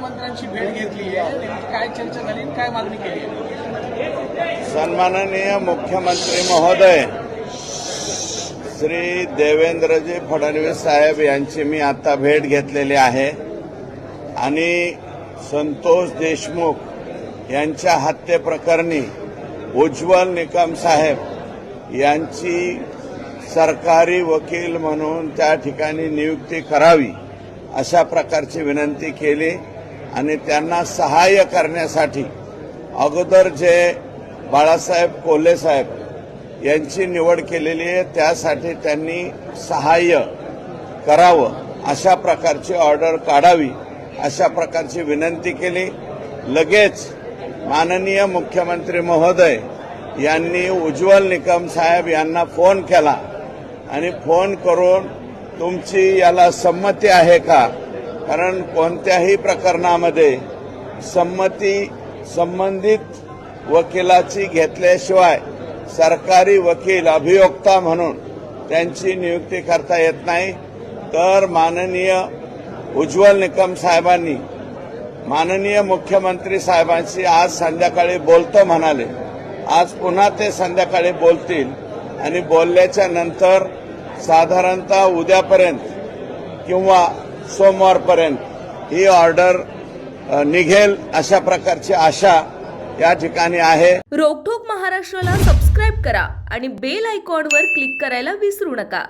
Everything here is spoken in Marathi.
मुख्यमंत्र्यांची भेट घेतली आहे. काय चर्चा झाली काय मागणी केली सन्माननीय मुख्यमंत्री महोदय श्री देवेंद्रजी फडणवीस साहेब यांची मी आता भेट घेतलेली आहे. आणि संतोष देशमुख यांच्या हत्येप्रकरणी उज्ज्वल निकम साहेब यांची सरकारी वकील म्हणून त्या ठिकाणी नियुक्ती करावी अशा प्रकारची विनंती केली. आणि त्यांना सहाय्य करण्यासाठी अगोदर जे बाळासाहेब कोल्हे साहेब यांची निवड केलेली आहे त्यासाठी त्यांनी सहाय्य करावं अशा प्रकारची ऑर्डर काढावी अशा प्रकारची विनंती केली. लगेच माननीय मुख्यमंत्री महोदय यांनी उज्ज्वल निकम साहेब यांना फोन केला आणि फोन करून तुमची याला संमती आहे का? कारण कोणत्याही प्रकरणामध्ये संमती संबंधित वकिलाची घेतल्याशिवाय सरकारी वकील अभियोक्ता म्हणून त्यांची नियुक्ती करता येत नाही. तर माननीय उज्ज्वल निकम साहेबांनी माननीय मुख्यमंत्री साहेबांशी आज संध्याकाळी बोलतो म्हणाले. आज पुन्हा ते संध्याकाळी बोलतील आणि बोलल्याच्या नंतर साधारणतः उद्यापर्यंत किंवा सोमवारपर्यंत ही ऑर्डर निघेल अशा प्रकारची आशा या ठिकाणी आहे. रोकठोक महाराष्ट्राला सबस्क्राईब करा आणि बेल आयकॉनवर क्लिक करायला विसरू नका.